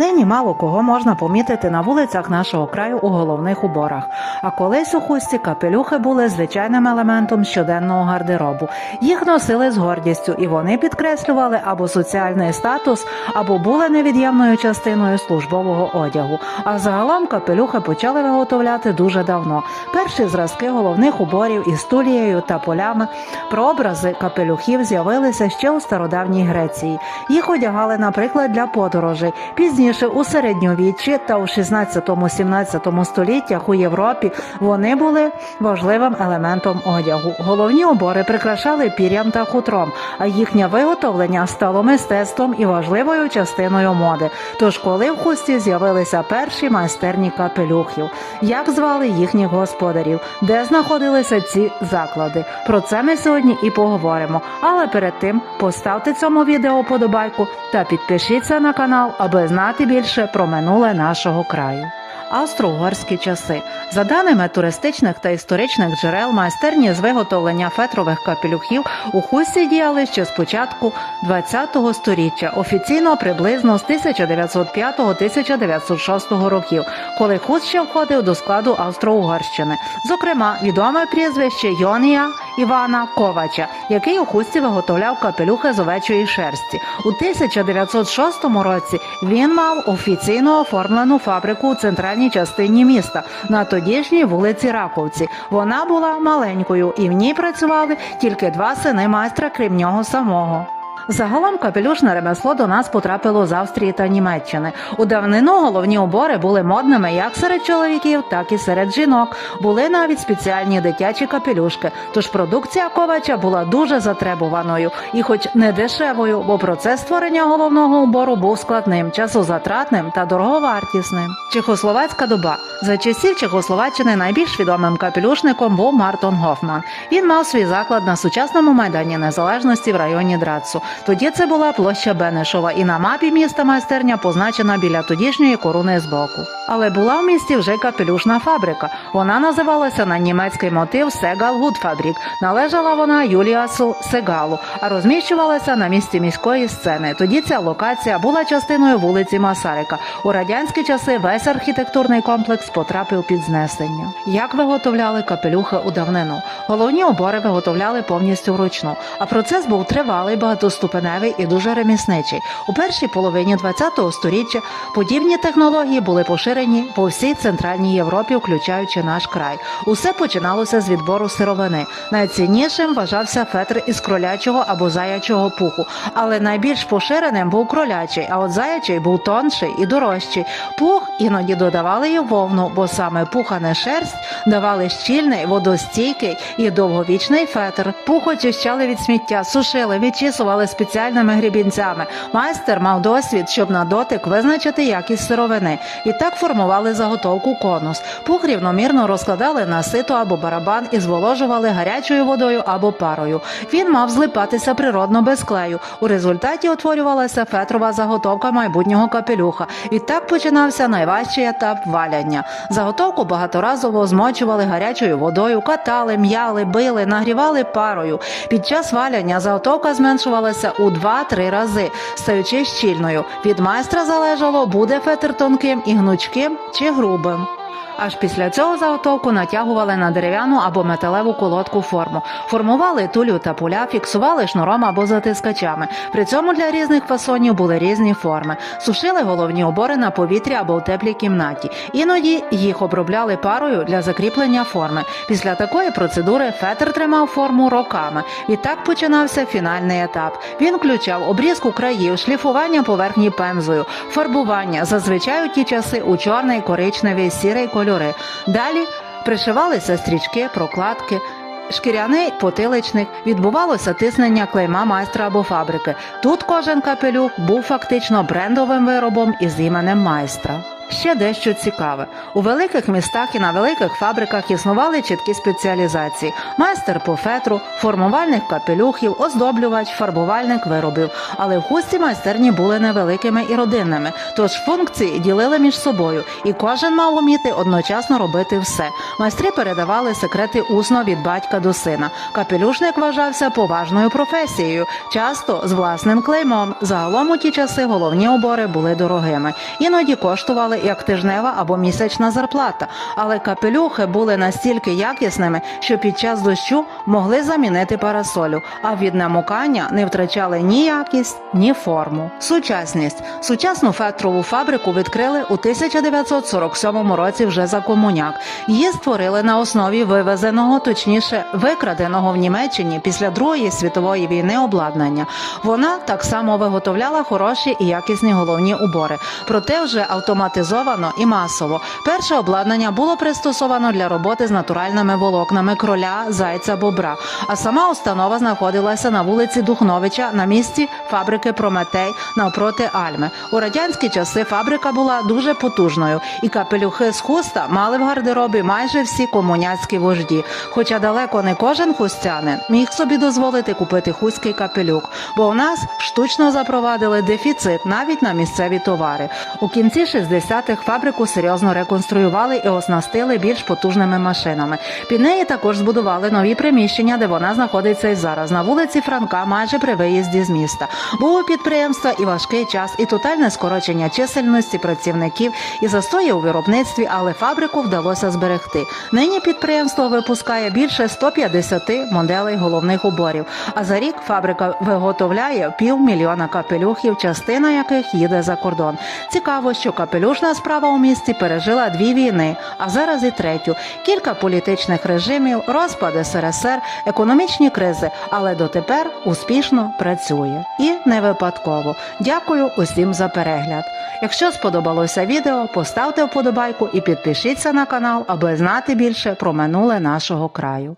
Нині мало кого можна помітити на вулицях нашого краю у головних уборах. А колись у хусті капелюхи були звичайним елементом щоденного гардеробу. Їх носили з гордістю, і вони підкреслювали або соціальний статус, або були невід'ємною частиною службового одягу. А загалом капелюхи почали виготовляти дуже давно. Перші зразки головних уборів із тулією та полями, прообрази капелюхів з'явилися ще у стародавній Греції. Їх одягали, наприклад, для подорожей. Пізніше у середньовіччі та у 16-17 століттях у Європі вони були важливим елементом одягу. Головні убори прикрашали пір'ям та хутром, а їхнє виготовлення стало мистецтвом і важливою частиною моди. Тож, коли в хусті з'явилися перші майстерні капелюхів, як звали їхніх господарів, де знаходилися ці заклади? Про це ми сьогодні і поговоримо. Але перед тим поставте цьому відео подобайку та підпишіться на канал, аби знати більше про минуле нашого краю. Австро-угорські часи за даними туристичних та історичних джерел, майстерні з виготовлення фетрових капелюхів у хусті діяли ще з початку ХХ століття, офіційно приблизно з 1905-1906 років, коли хуст ще входив до складу Австро-Угорщини. Зокрема, відоме прізвище Йонія Івана Ковача, який у хусті виготовляв капелюхи з овечої шерсті. У 1906 році він мав офіційно оформлену фабрику у центральній частині міста на тодішній вулиці Раковці. Вона була маленькою, і в ній працювали тільки два сини майстра, крім нього самого. Загалом капелюшне ремесло до нас потрапило з Австрії та Німеччини. У давнину головні убори були модними як серед чоловіків, так і серед жінок. Були навіть спеціальні дитячі капелюшки. Тож продукція ковача була дуже затребуваною і, хоч не дешевою, бо процес створення головного убору був складним, часозатратним та дороговартісним. Чехословацька доба за часів Чехословаччини найбільш відомим капелюшником був Мартон Гофман. Він мав свій заклад на сучасному майдані Незалежності в районі Драцу. Тоді це була площа Бенешова, і на мапі міста майстерня позначена біля тодішньої коруни збоку. Але була в місті вже капелюшна фабрика. Вона називалася на німецький мотив Сегал Гудфабрік. Належала вона Юліасу Сегалу, а розміщувалася на місці міської сцени. Тоді ця локація була частиною вулиці Масарика. У радянські часи весь архітектурний комплекс потрапив під знесення. Як виготовляли капелюхи у давнину? Головні убори виготовляли повністю вручну, а процес був тривалий, багатоступеневий і дуже ремісничий. У першій половині ХХ століття подібні технології були поширені по всій центральній Європі, включаючи наш край. Усе починалося з відбору сировини. Найціннішим вважався фетр із кролячого або заячого пуху, але найбільш поширеним був кролячий, а от заячий був тонший і дорожчий. Пух іноді додавали й вовну, бо саме пух, а не шерсть давали щільний, водостійкий і довговічний фетр. Пух очищали від сміття, сушили, відчісували спеціальними грібінцями. Майстер мав досвід, щоб на дотик визначити якість сировини. І так формували заготовку конус. Пух рівномірно розкладали на сито або барабан і зволожували гарячою водою або парою. Він мав злипатися природно без клею. У результаті утворювалася фетрова заготовка майбутнього капелюха. І так починався найважчий етап валяння. Заготовку багаторазово змочували гарячою водою, катали, м'яли, били, нагрівали парою. Під час валяння заготовка зменшувалася у 2-3 рази, стаючи щільною. Від майстра залежало, буде фетр тонким і гнучким чи грубим. Аж після цього заготовку натягували на дерев'яну або металеву колодку форму, формували тулю та поля, фіксували шнуром або затискачами. При цьому для різних фасонів були різні форми. Сушили головні обори на повітрі або в теплій кімнаті. Іноді їх обробляли парою для закріплення форми. Після такої процедури фетр тримав форму роками. Відтак починався фінальний етап. Він включав обрізку країв, шліфування поверхні пензою, фарбування, зазвичай у ті часи у чорний, коричневий, сірий кольори. Далі пришивалися стрічки, прокладки. Шкіряний потиличник відбувалося тиснення клейма майстра або фабрики. Тут кожен капелюх був фактично брендовим виробом із іменем майстра. Ще дещо цікаве. У великих містах і на великих фабриках існували чіткі спеціалізації: майстер по фетру, формувальник капелюхів, оздоблювач, фарбувальник виробів. Але хустці майстерні були невеликими і родинними, тож функції ділили між собою, і кожен мав уміти одночасно робити все. Майстри передавали секрети усно від батька до сина. Капелюшник вважався поважною професією, часто з власним клеймом. Загалом у ті часи головні убори були дорогими, іноді коштували як тижнева або місячна зарплата. Але капелюхи були настільки якісними, що під час дощу могли замінити парасолю, а від намокання не втрачали ні якість, ні форму. Сучасність сучасну фетрову фабрику відкрили у 1947 році вже за комуняк. Її створили на основі вивезеного, точніше викраденого в Німеччині після Другої світової війни обладнання. Вона так само виготовляла хороші і якісні головні убори, проте вже автоматизовано і масово. Перше обладнання було пристосовано для роботи з натуральними волокнами кроля, зайця, бобра. А сама установа знаходилася на вулиці Духновича на місці фабрики Прометей навпроти Альми. У радянські часи фабрика була дуже потужною, і капелюхи з хуста мали в гардеробі майже всі комуняцькі вожді. Хоча далеко не кожен хустянин міг собі дозволити купити хустський капелюк, бо в нас штучно запровадили дефіцит навіть на місцеві товари. У кінці 60-х фабрику серйозно реконструювали і оснастили більш потужними машинами. Під неї також збудували нові приміщення, де вона знаходиться і зараз на вулиці Франка, майже при виїзді з міста. Був у підприємства і важкий час, і тотальне скорочення чисельності працівників, і застої у виробництві, але фабрику вдалося зберегти. Нині підприємство випускає більше 150 моделей головних уборів. А за рік фабрика виготовляє півмільйона капелюхів, частина яких їде за кордон. Цікаво, що капелюшна справа у місті пережила дві війни, а зараз і третю. Кілька політичних режимів, розпад СРСР, економічні кризи, але дотепер успішно працює. Не випадково. Дякую усім за перегляд. Якщо сподобалося відео, поставте вподобайку і підпишіться на канал, аби знати більше про минуле нашого краю.